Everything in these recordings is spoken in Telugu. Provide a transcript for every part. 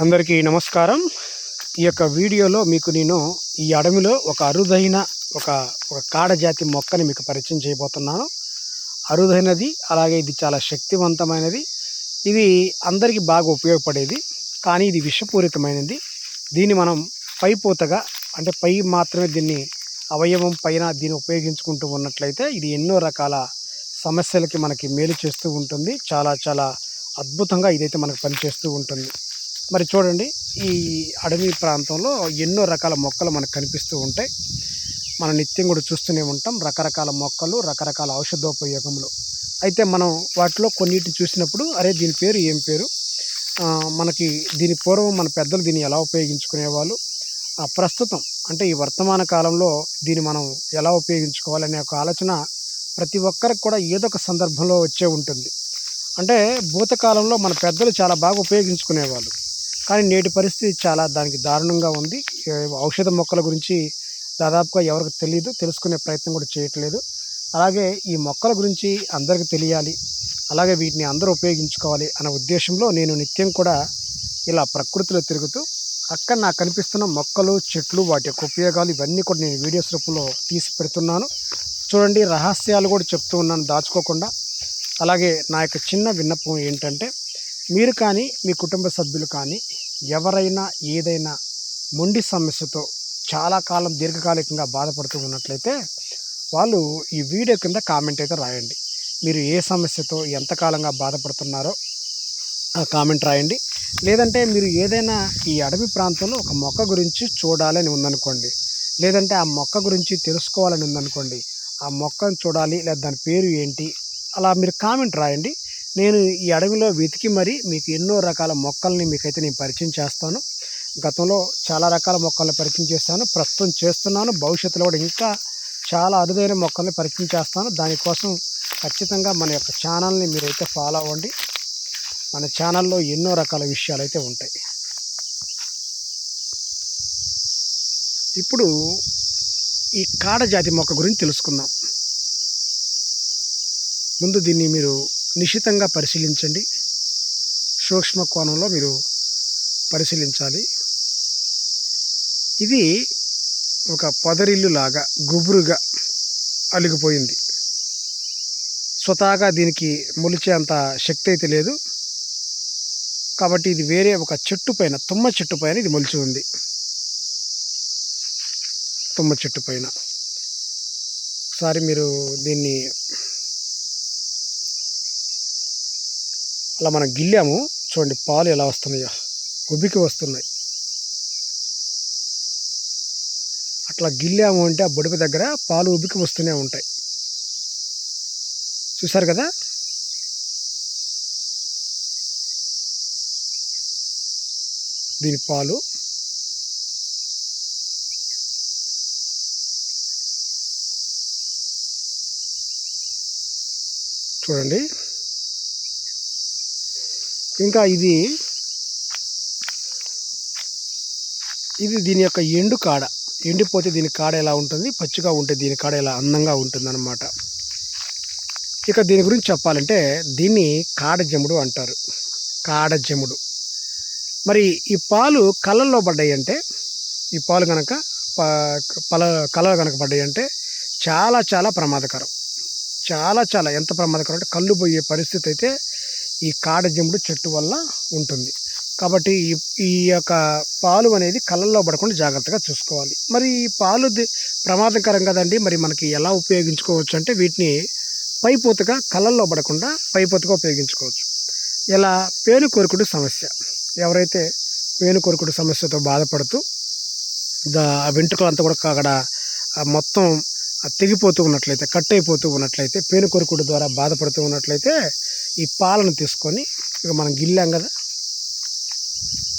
అందరికీ నమస్కారం. ఈ యొక్క వీడియోలో మీకు నేను ఈ అడవిలో ఒక అరుదైన ఒక ఒక కాడజాతి మొక్కని మీకు పరిచయం చేయబోతున్నాను. అరుదైనది అలాగే ఇది చాలా శక్తివంతమైనది. ఇది అందరికీ బాగా ఉపయోగపడేది కానీ ఇది విషపూరితమైనది. దీన్ని మనం పై పూతగా అంటే పై మాత్రమే దీన్ని అవయవం పైన దీన్ని ఉపయోగించుకుంటూ ఉన్నట్లయితే ఇది ఎన్నో రకాల సమస్యలకి మనకి మేలు చేస్తూ ఉంటుంది. చాలా చాలా అద్భుతంగా ఇదైతే మనకు పనిచేస్తూ ఉంటుంది. మరి చూడండి ఈ అడవి ప్రాంతంలో ఎన్నో రకాల మొక్కలు మనకు కనిపిస్తూ ఉంటాయి. మనం నిత్యం కూడా చూస్తూనే ఉంటాం. రకరకాల మొక్కలు రకరకాల ఔషధోపయోగములు. అయితే మనం వాటిలో కొన్నిటిని చూసినప్పుడు అరే దీని పేరు ఏం పేరు? మనకి దీని పూర్వం మన పెద్దలు దీన్ని ఎలా ఉపయోగించుకునేవాళ్ళు? ప్రస్తుతం అంటే ఈ వర్తమాన కాలంలో దీన్ని మనం ఎలా ఉపయోగించుకోవాలనే ఒక ఆలోచన ప్రతి ఒక్కరికి కూడా ఏదో ఒక సందర్భంలో వచ్చే ఉంటుంది. అంటే భూతకాలంలో మన పెద్దలు చాలా బాగా ఉపయోగించుకునేవాళ్ళు. కానీ నేటి పరిస్థితి చాలా దానికి దారుణంగా ఉంది. ఔషధ మొక్కల గురించి దాదాపుగా ఎవరికి తెలియదు తెలుసుకునే ప్రయత్నం కూడా చేయట్లేదు. అలాగే ఈ మొక్కల గురించి అందరికీ తెలియాలి అలాగే వీటిని అందరూ ఉపయోగించుకోవాలి అనే ఉద్దేశంలో నేను నిత్యం కూడా ఇలా ప్రకృతిలో తిరుగుతూ అక్కడ నాకు కనిపిస్తున్న మొక్కలు చెట్లు వాటి యొక్క ఉపయోగాలు ఇవన్నీ కూడా నేను వీడియోస్ రూపంలో తీసి పెడుతున్నాను. చూడండి రహస్యాలు కూడా చెప్తూ ఉన్నాను దాచుకోకుండా. అలాగే నా యొక్క చిన్న విన్నపం ఏంటంటే మీరు కానీ మీ కుటుంబ సభ్యులు కానీ ఎవరైనా ఏదైనా మొండి సమస్యతో చాలా కాలం దీర్ఘకాలికంగా బాధపడుతూ ఉన్నట్లయితే వాళ్ళు ఈ వీడియో కింద కామెంట్ అయితే రాయండి. మీరు ఏ సమస్యతో ఎంతకాలంగా బాధపడుతున్నారో ఆ కామెంట్ రాయండి. లేదంటే మీరు ఏదైనా ఈ అడవి ప్రాంతంలో ఒక మొక్క గురించి చూడాలని ఉందనుకోండి. లేదంటే ఆ మొక్క గురించి తెలుసుకోవాలని ఉందనుకోండి. ఆ మొక్కను చూడాలి లేదా దాని పేరు ఏంటి? అలా మీరు కామెంట్ రాయండి. నేను ఈ అడవిలో వెతికి మరి మీకు ఎన్నో రకాల మొక్కల్ని మీకైతే నేను పరిచయం చేస్తాను. గతంలో చాలా రకాల మొక్కల్ని పరిచయం చేస్తాను. ప్రస్తుతం చేస్తున్నాను. భవిష్యత్తులో కూడా ఇంకా చాలా అరుదైన మొక్కల్ని పరిచయం చేస్తాను. దానికోసం ఖచ్చితంగా మన యొక్క ఛానల్ని మీరైతే ఫాలో అవ్వండి. మన ఛానల్లో ఎన్నో రకాల విషయాలు అయితే ఉంటాయి. ఇప్పుడు ఈ కాడజాతి మొక్క గురించి తెలుసుకుందాం. ముందు దీన్ని మీరు నిశితంగా పరిశీలించండి. సూక్ష్మ కోణంలో మీరు పరిశీలించాలి. ఇది ఒక పొదరిల్లు లాగా గుబురుగా అలిగిపోయింది. స్వతహాగా దీనికి మొలిచే అంత శక్తి అయితే లేదు. కాబట్టి ఇది వేరే ఒక చెట్టు పైన తుమ్మ చెట్టు పైన ఇది మొలిచి ఉంది. తుమ్మ చెట్టు పైన. ఒకసారి మీరు దీన్ని అలా మనం గిల్లాము. చూడండి పాలు ఎలా వస్తున్నాయో. ఉబ్బికి వస్తున్నాయి. అట్లా గిల్లాము అంటే ఆ బొడిప దగ్గర పాలు ఉబ్బికి వస్తూనే ఉంటాయి. చూసారు కదా? దీని పాలు. చూడండి. ఇంకా ఇది ఇది దీని యొక్క ఎండు కాడ. ఎండిపోతే దీని కాడ ఎలా ఉంటుంది? పచ్చిగా ఉంటే దీని కాడ ఎలా అందంగా ఉంటుందన్నమాట. ఇక దీని గురించి చెప్పాలంటే దీన్ని కాడజముడు అంటారు. కాడజముడు మరి ఈ పాలు కళ్ళల్లో పడ్డాయి అంటే ఈ పాలు కనుక పల కళ్ళలో కనుక పడ్డాయి అంటే చాలా చాలా ప్రమాదకరం. చాలా చాలా. ఎంత ప్రమాదకరం అంటే కళ్ళు పోయే పరిస్థితి అయితే ఈ కాడజముడు చెట్టు వల్ల ఉంటుంది. కాబట్టి ఈ ఈ యొక్క పాలు అనేది కళ్ళల్లో పడకుండా జాగ్రత్తగా చూసుకోవాలి. మరి ఈ పాలు ప్రమాదకరం కదండి. మరి మనకి ఎలా ఉపయోగించుకోవచ్చు అంటే వీటిని పైపోతగా కళ్ళల్లో పడకుండా పైపోతగా ఉపయోగించుకోవచ్చు. ఇలా పేను కొరుకుడు సమస్య. ఎవరైతే పేను కొరుకుడు సమస్యతో బాధపడుతూ దా వెంట్రుకలు అంతా కూడా అక్కడ మొత్తం తెగిపోతూ ఉన్నట్లయితే కట్ అయిపోతూ ఉన్నట్లయితే పేను కొరుకుడు ద్వారా బాధపడుతూ ఉన్నట్లయితే ఈ పాలను తీసుకొని ఇక మనం గిల్లాం కదా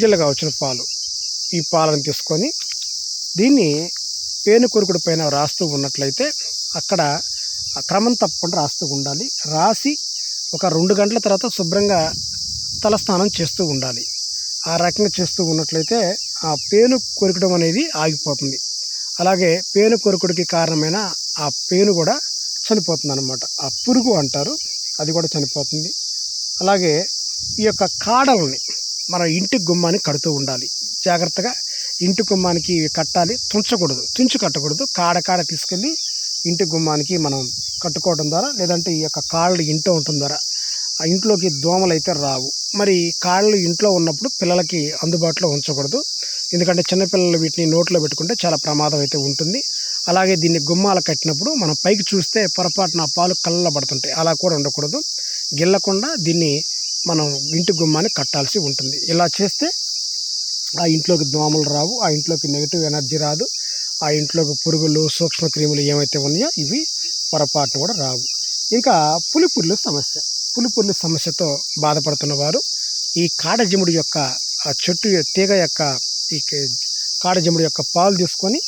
గిల్లగా వచ్చిన పాలు. ఈ పాలను తీసుకొని దీన్ని పేను కొరుకుడు పైన రాస్తూ ఉన్నట్లయితే అక్కడ ఆ క్రమం తప్పకుండా రాస్తూ ఉండాలి. రాసి ఒక రెండు గంటల తర్వాత శుభ్రంగా తలస్నానం చేస్తూ ఉండాలి. ఆ రకంగా చేస్తూ ఉన్నట్లయితే ఆ పేను కొరకడం అనేది ఆగిపోతుంది. అలాగే పేను కొరకుడికి కారణమైన ఆ పేను కూడా చనిపోతుంది అనమాట ఆ పురుగు అంటారు. అది కూడా చనిపోతుంది. అలాగే ఈ యొక్క కాడల్ని మన ఇంటి గుమ్మాన్ని కడుతూ ఉండాలి. జాగ్రత్తగా ఇంటి గుమ్మానికి కట్టాలి. తుంచకూడదు. తుంచి కట్టకూడదు. కాడ కాడ తీసుకెళ్ళి ఇంటి గుమ్మానికి మనం కట్టుకోవడం ద్వారా లేదంటే ఈ యొక్క కాళ్ళు ఇంట్లో ఉండటం ద్వారా ఆ ఇంట్లోకి దోమలు అయితే రావు. మరి కాళ్ళు ఇంట్లో ఉన్నప్పుడు పిల్లలకి అందుబాటులో ఉంచకూడదు. ఎందుకంటే చిన్నపిల్లలు వీటిని నోట్లో పెట్టుకుంటే చాలా ప్రమాదం అయితే ఉంటుంది. అలాగే దీన్ని గుమ్మాలు కట్టినప్పుడు మనం పైకి చూస్తే పొరపాటున పాలు కళ్ళ పడుతుంటాయి అలా కూడా ఉండకూడదు. గిల్లకుండా దీన్ని మనం ఇంటి గుమ్మాన్ని కట్టాల్సి ఉంటుంది. ఇలా చేస్తే ఆ ఇంట్లోకి దోమలు రావు ఆ ఇంట్లోకి నెగిటివ్ ఎనర్జీ రాదు ఆ ఇంట్లోకి పురుగులు సూక్ష్మక్రిములు ఏమైతే ఉన్నాయో ఇవి పొరపాటున కూడా రావు. ఇంకా పులిపుర్లు సమస్య. పులిపుర్ల సమస్యతో బాధపడుతున్న వారు ఈ కాడజిముడి యొక్క ఆ చెట్టు తీగ యొక్క ఈ క- కాడజిముడి యొక్క పాలు తీసుకొని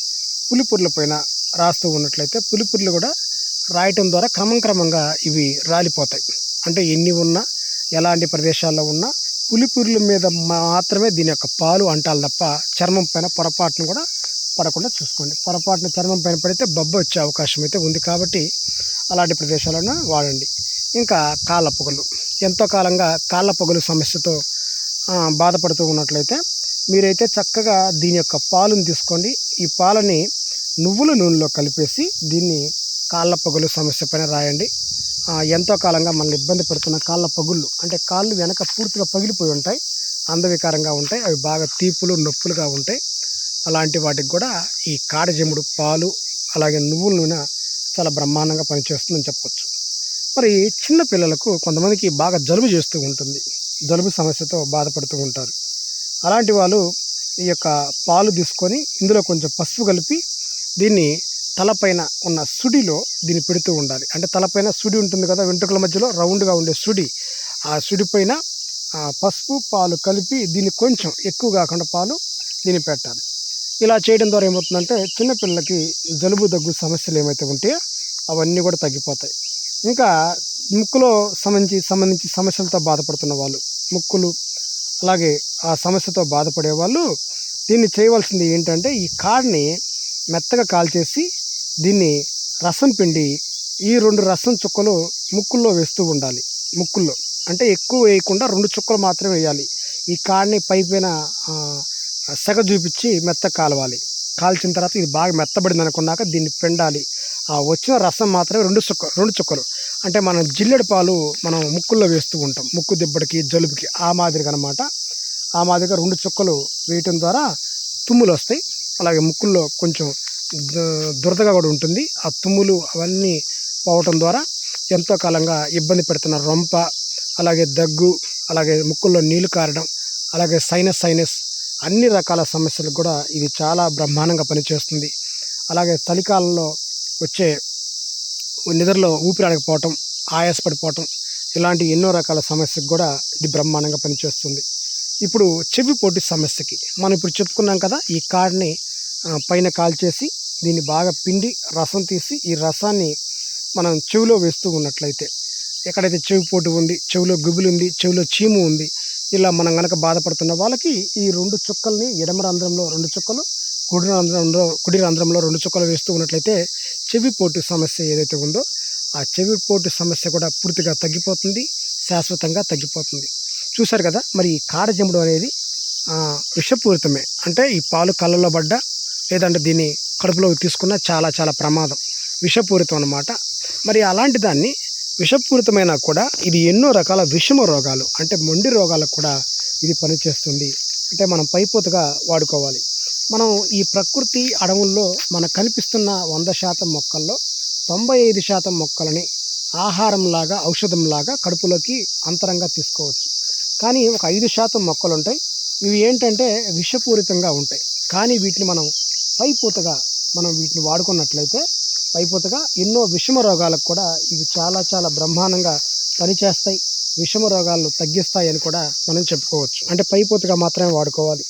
పులిపుర్ల పైన రాస్తూ ఉన్నట్లయితే పులిపుర్లు కూడా రాయటం ద్వారా క్రమం క్రమంగా ఇవి రాలిపోతాయి. అంటే ఎన్ని ఉన్నా ఎలాంటి ప్రదేశాల్లో ఉన్నా పులిపుర్ల మీద మాత్రమే దీని యొక్క పాలు అంటాలి తప్ప చర్మం పైన పొరపాటును కూడా పడకుండా చూసుకోండి. పొరపాటున చర్మం పైన పడితే బొబ్బ వచ్చే అవకాశం అయితే ఉంది కాబట్టి అలాంటి ప్రదేశాలను వాడండి. ఇంకా కాళ్ళ పొగలు. ఎంతో కాలంగా కాళ్ళ పొగలు సమస్యతో బాధపడుతూ ఉన్నట్లయితే మీరైతే చక్కగా దీని యొక్క పాలను తీసుకోండి. ఈ పాలని నువ్వుల నూనెలో కలిపేసి దీన్ని కాళ్ళ పగులు సమస్య పైన రాయండి. ఎంతో కాలంగా మనల్ని ఇబ్బంది పెడుతున్న కాళ్ళ పగుళ్ళు అంటే కాళ్ళు వెనక పూర్తిగా పగిలిపోయి ఉంటాయి అందవికారంగా ఉంటాయి అవి బాగా తీపులు నొప్పులుగా ఉంటాయి. అలాంటి వాటికి కూడా ఈ కాడజెముడు పాలు అలాగే నువ్వుల నూనె చాలా బ్రహ్మాండంగా పనిచేస్తుందని చెప్పొచ్చు. మరి చిన్న పిల్లలకు కొంతమందికి బాగా జలుబు చేస్తూ ఉంటుంది జలుబు సమస్యతో బాధపడుతూ ఉంటారు. అలాంటి వాళ్ళు ఈ యొక్క పాలు తీసుకొని ఇందులో కొంచెం పసుపు కలిపి దీన్ని తలపైన ఉన్న సుడిలో దీన్ని పెడుతూ ఉండాలి. అంటే తలపైన సుడి ఉంటుంది కదా వెంట్రుకల మధ్యలో రౌండ్గా ఉండే సుడి. ఆ సుడి పైన ఆ పసుపు పాలు కలిపి దీన్ని కొంచెం ఎక్కువ కాకుండా పాలు దీన్ని పెట్టాలి. ఇలా చేయడం ద్వారా ఏమవుతుందంటే చిన్నపిల్లలకి జలుబు దగ్గు సమస్యలు ఏమైతే ఉంటాయో అవన్నీ కూడా తగ్గిపోతాయి. ఇంకా ముక్కులో సంబంధించి సంబంధించి సమస్యలతో బాధపడుతున్న వాళ్ళు ముక్కులు అలాగే ఆ సమస్యతో బాధపడే వాళ్ళు దీన్ని చేయవలసింది ఏంటంటే ఈ కాడ్ని మెత్తగా కాల్చేసి దీన్ని రసం పిండి ఈ రెండు రసం చుక్కలు ముక్కుల్లో వేస్తూ ఉండాలి. ముక్కుల్లో. అంటే ఎక్కువ వేయకుండా రెండు చుక్కలు మాత్రమే వేయాలి. ఈ కాడిని పైపైన సెగ చూపించి మెత్త కాలవాలి. కాల్చిన తర్వాత ఇది బాగా మెత్తబడింది అనుకున్నాక దీన్ని పిండాలి. ఆ వచ్చిన రసం మాత్రమే రెండు చుక్క రెండు చుక్కలు. అంటే మనం జిల్లెడు పాలు మనం ముక్కుల్లో వేస్తూ ఉంటాం. ముక్కు దిబ్బడికి జలుబుకి ఆ మాదిరిగా అనమాట ఆ మాదిరిగా రెండు చుక్కలు వేయటం ద్వారా తుమ్ములు వస్తాయి అలాగే ముక్కుల్లో కొంచెం దు- దురదగా కూడా ఉంటుంది. ఆ తుమ్ములు అవన్నీ పోవటం ద్వారా ఎంతో కాలంగా ఇబ్బంది పెడుతున్న రొంప అలాగే దగ్గు అలాగే ముక్కుల్లో నీళ్ళు కారడం అలాగే సైనస్ సైనస్ అన్ని రకాల సమస్యలకు కూడా ఇది చాలా బ్రహ్మాండంగా పనిచేస్తుంది. అలాగే చలికాలంలో వచ్చే నిద్రలో ఊపిరాడకపోవటం ఆయాసపడిపోవటం ఇలాంటి ఎన్నో రకాల సమస్యకు కూడా ఇది బ్రహ్మాండంగా పనిచేస్తుంది. ఇప్పుడు చెవి పోటీ సమస్యకి మనం ఇప్పుడు చెప్పుకున్నాం కదా ఈ కార్డ్ని పైన కాల్చేసి దీన్ని బాగా పిండి రసం తీసి ఈ రసాన్ని మనం చెవిలో వేస్తూ ఉన్నట్లయితే ఎక్కడైతే చెవి పోటు ఉంది చెవిలో గుబులు ఉంది చెవిలో చీము ఉంది ఇలా మనం కనుక బాధపడుతున్న వాళ్ళకి ఈ రెండు చుక్కల్ని ఎడమ రంధ్రంలో రెండు చుక్కలు కుడి రంధ్రంలో కుడి రంధ్రంలో రెండు చుక్కలు వేస్తూ ఉన్నట్లయితే చెవి పోటు సమస్య ఏదైతే ఉందో ఆ చెవి పోటు సమస్య కూడా పూర్తిగా తగ్గిపోతుంది శాశ్వతంగా తగ్గిపోతుంది. చూశారు కదా మరి ఈ కాడజెముడు అనేది విషపూరితమే. అంటే ఈ పాలు కళ్ళలో పడ్డ లేదంటే దీన్ని కడుపులోకి తీసుకున్న చాలా చాలా ప్రమాదం. విషపూరితం అన్నమాట మరి అలాంటి దాన్ని విషపూరితమైనా కూడా ఇది ఎన్నో రకాల విషమ రోగాలు అంటే మొండి రోగాలకు కూడా ఇది పనిచేస్తుంది. అంటే మనం పైపోతుగా వాడుకోవాలి. మనం ఈ ప్రకృతి అడవుల్లో మనకు కనిపిస్తున్న వంద శాతం మొక్కల్లో తొంభై ఐదు శాతం మొక్కలని ఆహారంలాగా ఔషధంలాగా కడుపులోకి అంతరంగా తీసుకోవచ్చు. కానీ ఒక ఐదు శాతం మొక్కలు ఉంటాయి ఇవి ఏంటంటే విషపూరితంగా ఉంటాయి. కానీ వీటిని మనం పైపూతగా మనం వీటిని వాడుకున్నట్లయితే పైపూతగా ఎన్నో విషమ రోగాలకు కూడా ఇవి చాలా చాలా బ్రహ్మాండంగా పనిచేస్తాయి. విషమ రోగాలను తగ్గిస్తాయి అని కూడా మనం చెప్పుకోవచ్చు. అంటే పైపూతగా మాత్రమే వాడుకోవాలి.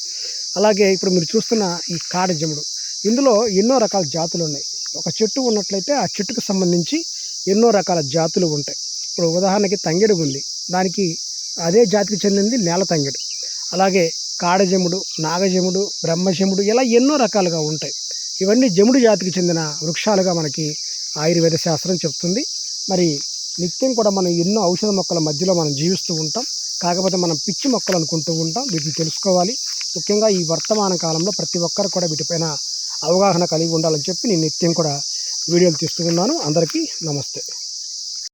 అలాగే ఇప్పుడు మీరు చూస్తున్న ఈ కాడజముడు ఇందులో ఎన్నో రకాల జాతులు ఉన్నాయి. ఒక చెట్టు ఉన్నట్లయితే ఆ చెట్టుకు సంబంధించి ఎన్నో రకాల జాతులు ఉంటాయి. ఇప్పుడు ఉదాహరణకి తంగెడు ఉంది. దానికి అదే జాతికి చెందింది నేల తంగెడు. అలాగే కాడజముడు నాగజముడు బ్రహ్మజముడు ఇలా ఎన్నో రకాలుగా ఉంటాయి. ఇవన్నీ జముడు జాతికి చెందిన వృక్షాలుగా మనకి ఆయుర్వేద శాస్త్రం చెప్తుంది. మరి నిత్యం కూడా మనం ఎన్నో ఔషధ మొక్కల మధ్యలో మనం జీవిస్తూ ఉంటాం. కాకపోతే మనం పిచ్చి మొక్కలు అనుకుంటూ ఉంటాం. వీటిని తెలుసుకోవాలి. ముఖ్యంగా ఈ వర్తమాన కాలంలో ప్రతి ఒక్కరు కూడా వీటిపైన అవగాహన కలిగి ఉండాలని చెప్పి నేను నిత్యం కూడా వీడియోలు తీస్తూ ఉన్నాను. అందరికీ నమస్తే.